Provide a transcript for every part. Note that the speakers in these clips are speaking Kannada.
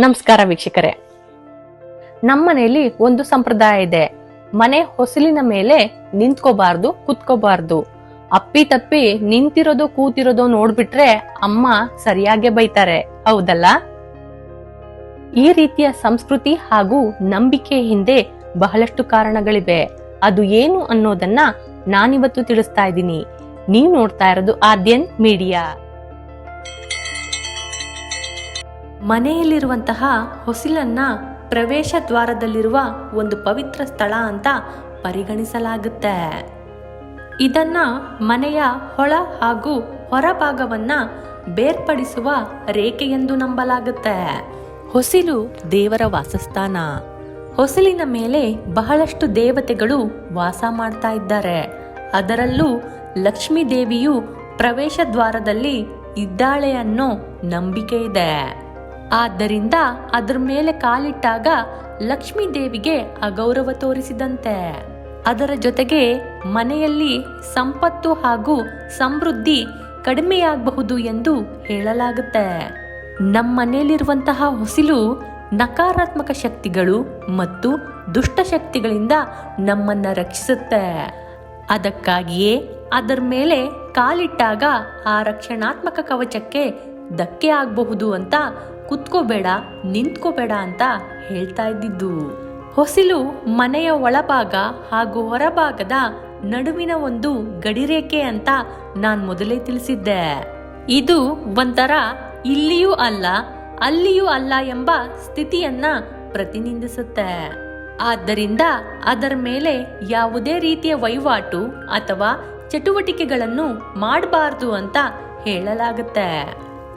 ನಮಸ್ಕಾರ ವೀಕ್ಷಕರೇ. ನಮ್ಮನೆಯಲ್ಲಿ ಒಂದು ಸಂಪ್ರದಾಯ ಇದೆ. ಮನೆ ಹೊಸಲಿನ ಮೇಲೆ ನಿಂತ್ಕೋಬಾರ್ದು, ಕುತ್ಕೋಬಾರ್ದು. ಅಪ್ಪಿ ತಪ್ಪಿ ನಿಂತಿರೋದು, ಕೂತಿರೋದು ನೋಡ್ಬಿಟ್ರೆ ಅಮ್ಮ ಸರಿಯಾಗೆ ಬೈತಾರೆ. ಹೌದಲ್ಲ? ಈ ರೀತಿಯ ಸಂಸ್ಕೃತಿ ಹಾಗೂ ನಂಬಿಕೆ ಹಿಂದೆ ಬಹಳಷ್ಟು ಕಾರಣಗಳಿವೆ. ಅದು ಏನು ಅನ್ನೋದನ್ನ ನಾನಿವತ್ತು ತಿಳಿಸ್ತಾ ಇದ್ದೀನಿ. ನೀವು ನೋಡ್ತಾ ಇರೋದು ಆದ್ಯನ್ ಮೀಡಿಯಾ. ಮನೆಯಲ್ಲಿರುವಂತಹ ಹೊಸಿಲನ್ನ ಪ್ರವೇಶ ದ್ವಾರದಲ್ಲಿರುವ ಒಂದು ಪವಿತ್ರ ಸ್ಥಳ ಅಂತ ಪರಿಗಣಿಸಲಾಗುತ್ತೆ. ಇದನ್ನ ಮನೆಯ ಹೊಳ ಹಾಗೂ ಹೊರಭಾಗವನ್ನ ಬೇರ್ಪಡಿಸುವ ರೇಖೆ ಎಂದು ನಂಬಲಾಗುತ್ತೆ. ಹೊಸಿಲು ದೇವರ ವಾಸಸ್ಥಾನ. ಹೊಸಲಿನ ಮೇಲೆ ಬಹಳಷ್ಟು ದೇವತೆಗಳು ವಾಸ ಮಾಡ್ತಾ ಇದ್ದಾರೆ. ಅದರಲ್ಲೂ ಲಕ್ಷ್ಮೀ ದೇವಿಯು ಪ್ರವೇಶ ದ್ವಾರದಲ್ಲಿ ಇದ್ದಾಳೆ ಅನ್ನೋ ನಂಬಿಕೆ ಇದೆ. ಆದ್ದರಿಂದ ಅದರ ಮೇಲೆ ಕಾಲಿಟ್ಟಾಗ ಲಕ್ಷ್ಮೀ ದೇವಿಗೆ ಅಗೌರವ ತೋರಿಸಿದಂತೆ. ಅದರ ಜೊತೆಗೆ ಮನೆಯಲ್ಲಿ ಸಂಪತ್ತು ಹಾಗೂ ಸಮೃದ್ಧಿ ಕಡಿಮೆಯಾಗಬಹುದು ಎಂದು ಹೇಳಲಾಗುತ್ತೆ. ನಮ್ಮ ಮನೆಯಲ್ಲಿರುವಂತಹ ಹೊಸಿಲು, ನಕಾರಾತ್ಮಕ ಶಕ್ತಿಗಳು ಮತ್ತು ದುಷ್ಟ ಶಕ್ತಿಗಳಿಂದ ನಮ್ಮನ್ನ ರಕ್ಷಿಸುತ್ತೆ. ಅದಕ್ಕಾಗಿಯೇ ಅದರ ಮೇಲೆ ಕಾಲಿಟ್ಟಾಗ ಆ ರಕ್ಷಣಾತ್ಮಕ ಕವಚಕ್ಕೆ ಧಕ್ಕೆ ಆಗಬಹುದು ಅಂತ ಕುತ್ಕೋಬೇಡ, ನಿಂತ್ಕೋಬೇಡ ಅಂತ ಹೇಳ್ತಾ ಇದ್ದಿದ್ದು. ಹೊಸಿಲು ಮನೆಯ ಒಳಭಾಗ ಹಾಗೂ ಹೊರಭಾಗದ ನಡುವಿನ ಒಂದು ಗಡಿರೇಖೆ ಅಂತ ನಾನು ಮೊದಲೇ ತಿಳಿಸಿದ್ದೆ. ಇದು ಒಂಥರ ಇಲ್ಲಿಯೂ ಅಲ್ಲ, ಅಲ್ಲಿಯೂ ಅಲ್ಲ ಎಂಬ ಸ್ಥಿತಿಯನ್ನ ಪ್ರತಿನಿಧಿಸುತ್ತೆ ಆದ್ದರಿಂದ ಅದರ ಮೇಲೆ ಯಾವುದೇ ರೀತಿಯ ವಹಿವಾಟು ಅಥವಾ ಚಟುವಟಿಕೆಗಳನ್ನು ಮಾಡಬಾರ್ದು ಅಂತ ಹೇಳಲಾಗುತ್ತೆ.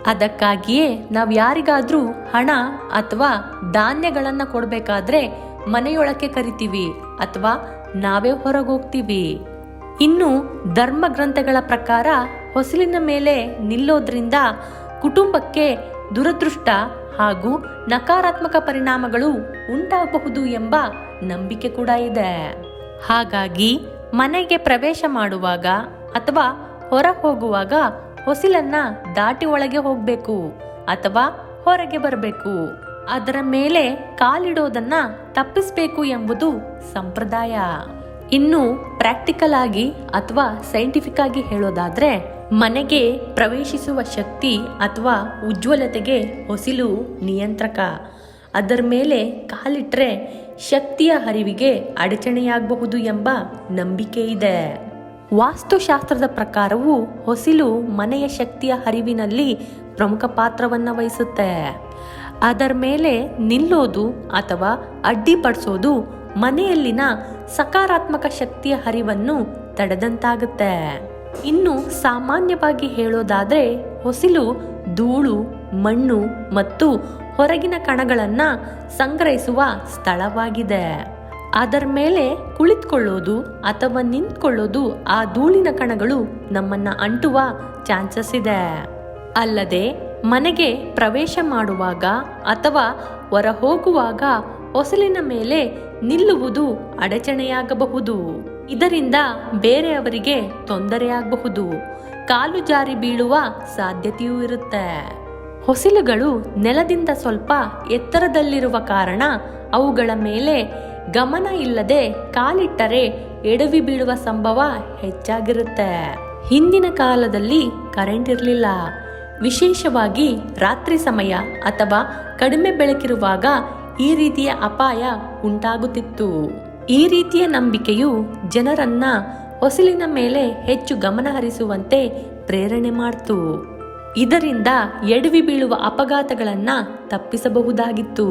ಅದಕ್ಕಾಗಿಯೇ ನಾವು ಯಾರಿಗಾದರೂ ಹಣ ಅಥವಾ ಧಾನ್ಯಗಳನ್ನು ಕೊಡಬೇಕಾದ್ರೆ ಮನೆಯೊಳಕ್ಕೆ ಕರಿತೀವಿ ಅಥವಾ ನಾವೇ ಹೊರಗೋಗ್ತೀವಿ. ಇನ್ನು ಧರ್ಮ ಗ್ರಂಥಗಳ ಪ್ರಕಾರ ಹೊಸಲಿನ ಮೇಲೆ ನಿಲ್ಲೋದ್ರಿಂದ ಕುಟುಂಬಕ್ಕೆ ದುರದೃಷ್ಟ ಹಾಗೂ ನಕಾರಾತ್ಮಕ ಪರಿಣಾಮಗಳು ಉಂಟಾಗಬಹುದು ಎಂಬ ನಂಬಿಕೆ ಕೂಡ ಇದೆ. ಹಾಗಾಗಿ ಮನೆಗೆ ಪ್ರವೇಶ ಮಾಡುವಾಗ ಅಥವಾ ಹೊರ ಹೋಗುವಾಗ ಹೊಸಿಲನ್ನ ದಾಟಿ ಒಳಗೆ ಹೋಗ್ಬೇಕು ಅಥವಾ ಹೊರಗೆ ಬರಬೇಕು. ಅದರ ಮೇಲೆ ಕಾಲಿಡೋದನ್ನ ತಪ್ಪಿಸಬೇಕು ಎಂಬುದು ಸಂಪ್ರದಾಯ. ಇನ್ನು ಪ್ರಾಕ್ಟಿಕಲ್ ಆಗಿ ಅಥವಾ ಸೈಂಟಿಫಿಕ್ ಆಗಿ ಹೇಳೋದಾದ್ರೆ, ಮನೆಗೆ ಪ್ರವೇಶಿಸುವ ಶಕ್ತಿ ಅಥವಾ ಉಜ್ವಲತೆಗೆ ಹೊಸಿಲು ನಿಯಂತ್ರಕ. ಅದರ ಮೇಲೆ ಕಾಲಿಟ್ರೆ ಶಕ್ತಿಯ ಹರಿವಿಗೆ ಅಡಚಣೆಯಾಗಬಹುದು ಎಂಬ ನಂಬಿಕೆ ಇದೆ. ವಾಸ್ತುಶಾಸ್ತ್ರದ ಪ್ರಕಾರವು ಹೊಸಿಲು ಮನೆಯ ಶಕ್ತಿಯ ಹರಿವಿನಲ್ಲಿ ಪ್ರಮುಖ ಪಾತ್ರವನ್ನು ವಹಿಸುತ್ತೆ. ಅದರ ಮೇಲೆ ನಿಲ್ಲೋದು ಅಥವಾ ಅಡ್ಡಿಪಡಿಸೋದು ಮನೆಯಲ್ಲಿನ ಸಕಾರಾತ್ಮಕ ಶಕ್ತಿಯ ಹರಿವನ್ನು ತಡೆದಂತಾಗುತ್ತೆ. ಇನ್ನು ಸಾಮಾನ್ಯವಾಗಿ ಹೇಳೋದಾದ್ರೆ ಹೊಸಿಲು ಧೂಳು, ಮಣ್ಣು ಮತ್ತು ಹೊರಗಿನ ಕಣಗಳನ್ನು ಸಂಗ್ರಹಿಸುವ ಸ್ಥಳವಾಗಿದೆ. ಅದರ ಮೇಲೆ ಕುಳಿತುಕೊಳ್ಳೋದು ಅಥವಾ ನಿಂತ್ಕೊಳ್ಳೋದು ಆ ಧೂಳಿನ ಕಣಗಳು ನಮ್ಮನ್ನ ಅಂಟುವ ಚಾನ್ಸಸ್ ಇದೆ. ಅಲ್ಲದೆ ಮನೆಗೆ ಪ್ರವೇಶ ಮಾಡುವಾಗ ಅಥವಾ ಹೊರ ಹೋಗುವಾಗ ಹೊಸಲಿನ ಮೇಲೆ ನಿಲ್ಲುವುದು ಅಡಚಣೆಯಾಗಬಹುದು. ಇದರಿಂದ ಬೇರೆಯವರಿಗೆ ತೊಂದರೆಯಾಗಬಹುದು. ಕಾಲು ಜಾರಿ ಬೀಳುವ ಸಾಧ್ಯತೆಯೂ ಇರುತ್ತೆ. ಹೊಸಿಲುಗಳು ನೆಲದಿಂದ ಸ್ವಲ್ಪ ಎತ್ತರದಲ್ಲಿರುವ ಕಾರಣ ಅವುಗಳ ಮೇಲೆ ಗಮನ ಇಲ್ಲದೆ ಕಾಲಿಟ್ಟರೆ ಎಡವಿ ಬೀಳುವ ಸಂಭವ ಹೆಚ್ಚಾಗಿರುತ್ತೆ. ಹಿಂದಿನ ಕಾಲದಲ್ಲಿ ಕರೆಂಟ್ ಇರಲಿಲ್ಲ. ವಿಶೇಷವಾಗಿ ರಾತ್ರಿ ಸಮಯ ಅಥವಾ ಕಡಿಮೆ ಬೆಳಕಿರುವಾಗ ಈ ರೀತಿಯ ಅಪಾಯ ಉಂಟಾಗುತ್ತಿತ್ತು. ಈ ರೀತಿಯ ನಂಬಿಕೆಯು ಜನರನ್ನ ಹೊಸಲಿನ ಮೇಲೆ ಹೆಚ್ಚು ಗಮನ ಹರಿಸುವಂತೆ ಪ್ರೇರಣೆ ಮಾಡ್ತು. ಇದರಿಂದ ಎಡವಿ ಬೀಳುವ ಅಪಘಾತಗಳನ್ನು ತಪ್ಪಿಸಬಹುದಾಗಿತ್ತು.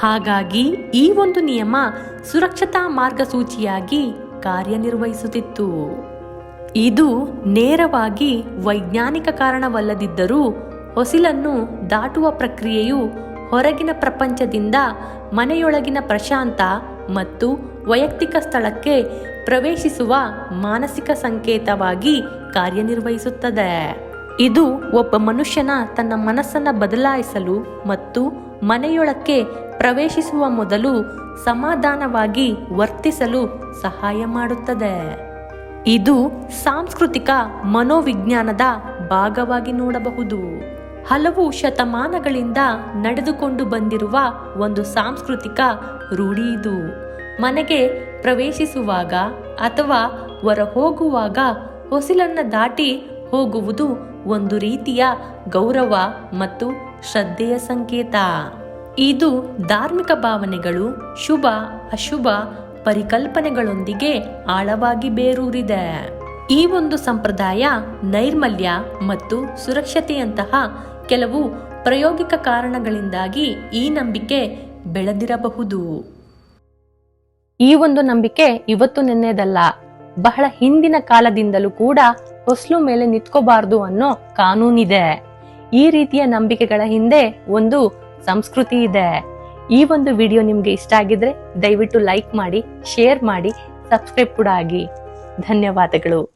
ಹಾಗಾಗಿ ಈ ಒಂದು ನಿಯಮ ಸುರಕ್ಷತಾ ಮಾರ್ಗಸೂಚಿಯಾಗಿ ಕಾರ್ಯನಿರ್ವಹಿಸುತ್ತಿತ್ತು. ಇದು ನೇರವಾಗಿ ವೈಜ್ಞಾನಿಕ ಕಾರಣವಲ್ಲದಿದ್ದರೂ ಹೊಸಿಲನ್ನು ದಾಟುವ ಪ್ರಕ್ರಿಯೆಯು ಹೊರಗಿನ ಪ್ರಪಂಚದಿಂದ ಮನೆಯೊಳಗಿನ ಪ್ರಶಾಂತ ಮತ್ತು ವೈಯಕ್ತಿಕ ಸ್ಥಳಕ್ಕೆ ಪ್ರವೇಶಿಸುವ ಮಾನಸಿಕ ಸಂಕೇತವಾಗಿ ಕಾರ್ಯನಿರ್ವಹಿಸುತ್ತದೆ. ಇದು ಒಬ್ಬ ಮನುಷ್ಯನ ತನ್ನ ಮನಸ್ಸನ್ನು ಬದಲಾಯಿಸಲು ಮತ್ತು ಮನೆಯೊಳಕ್ಕೆ ಪ್ರವೇಶಿಸುವ ಮೊದಲು ಸಮಾಧಾನವಾಗಿ ವರ್ತಿಸಲು ಸಹಾಯ ಮಾಡುತ್ತದೆ. ಇದು ಸಾಂಸ್ಕೃತಿಕ ಮನೋವಿಜ್ಞಾನದ ಭಾಗವಾಗಿ ನೋಡಬಹುದು. ಹಲವು ಶತಮಾನಗಳಿಂದ ನಡೆದುಕೊಂಡು ಬಂದಿರುವ ಒಂದು ಸಾಂಸ್ಕೃತಿಕ ರೂಢಿ ಇದು. ಮನೆಗೆ ಪ್ರವೇಶಿಸುವಾಗ ಅಥವಾ ಹೊರ ಹೋಗುವಾಗ ಹೊಸಿಲನ್ನು ದಾಟಿ ಹೋಗುವುದು ಒಂದು ರೀತಿಯ ಗೌರವ ಮತ್ತು ಶ್ರದ್ಧೆಯ ಸಂಕೇತ. ಇದು ಧಾರ್ಮಿಕ ಭಾವನೆಗಳು ಶುಭ, ಅಶುಭ ಪರಿಕಲ್ಪನೆಗಳೊಂದಿಗೆ ಆಳವಾಗಿ ಬೇರೂರಿದೆ. ಈ ಒಂದು ಸಂಪ್ರದಾಯ ನೈರ್ಮಲ್ಯ ಮತ್ತು ಸುರಕ್ಷತೆಯಂತಹ ಕೆಲವು ಪ್ರಾಯೋಗಿಕ ಕಾರಣಗಳಿಂದಾಗಿ ಈ ನಂಬಿಕೆ ಬೆಳೆದಿರಬಹುದು. ಈ ಒಂದು ನಂಬಿಕೆ ಇವತ್ತು ನೆನ್ನೆದಲ್ಲ, ಬಹಳ ಹಿಂದಿನ ಕಾಲದಿಂದಲೂ ಕೂಡ ಹೊಸ್ಲು ಮೇಲೆ ನಿಂತ್ಕೋಬಾರ್ದು ಅನ್ನೋ ಕಾನೂನಿದೆ. ಈ ರೀತಿಯ ನಂಬಿಕೆಗಳ ಹಿಂದೆ ಒಂದು ಸಂಸ್ಕೃತಿ ಇದೆ. ಈ ಒಂದು ವಿಡಿಯೋ ನಿಮ್ಗೆ ಇಷ್ಟ ಆಗಿದ್ರೆ ದಯವಿಟ್ಟು ಲೈಕ್ ಮಾಡಿ, ಶೇರ್ ಮಾಡಿ, ಸಬ್ಸ್ಕ್ರೈಬ್ ಕೂಡ ಆಗಿ. ಧನ್ಯವಾದಗಳು.